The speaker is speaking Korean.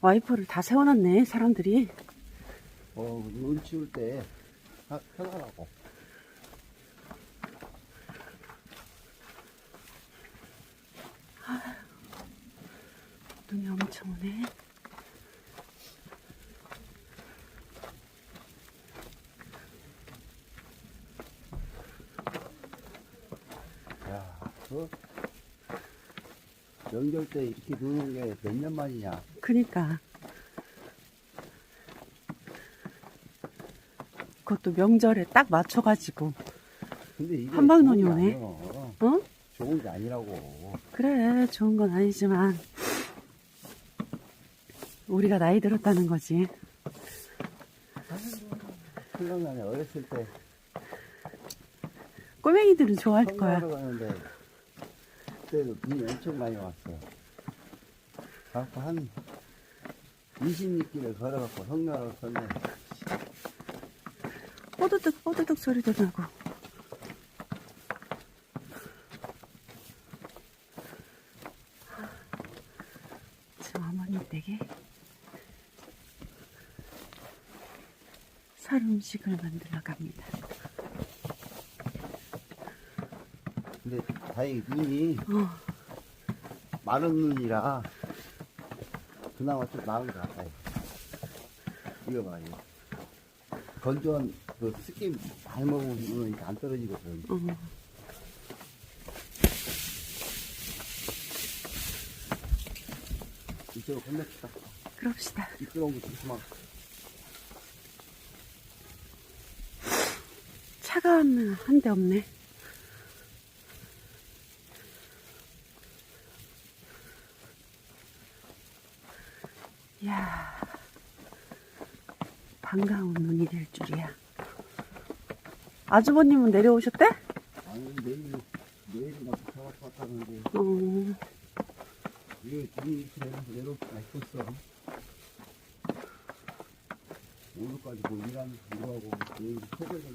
와이퍼를 다 세워놨네, 사람들이. 어, 눈 치울 때 하- 편하라고. 눈이 엄청 오네. 야, 그 명절 때 이렇게 눈온게몇 년 만이냐. 그니까. 그것도 명절에 딱 맞춰가지고. 근데 이게 한방 좋은 눈이 게 오네. 아니야. 어? 좋은 게 아니라고. 그래, 좋은 건 아니지만. 우리가 나이 들었다는 거지. 생각나네. 어렸을 때 꼬맹이들은 좋아할 거야. 성가하러 가는데 그때도 눈이 엄청 많이 왔어요. 갖고 한 20리길을 걸어갖고 성나라로 썼네. 뽀드득, 뽀드득 소리도 나고. 지금 어머니 댁에 살 음식을 만들러 갑니다. 근데 다행히 눈이 어, 마른 눈이라 그나마 좀 나은 것 같아요. 이거 봐, 이거. 건조한 그 습기 많이 먹으면 눈은 안 떨어지거든. 어. 이쪽으로 건너뛰다. 그럽시다. 미끄러운 거 조심하고. 차가 한 대 없네. 이야, 반가운 눈이 될 줄이야. 아주버님은 내려오셨대? 아니, 내일, 내일이나 부탁 왔다는데, 어, 이게 눈이 이렇게 내려올 수가 있었어. 오늘까지 뭐 일하는, 일하고, 내일 새벽에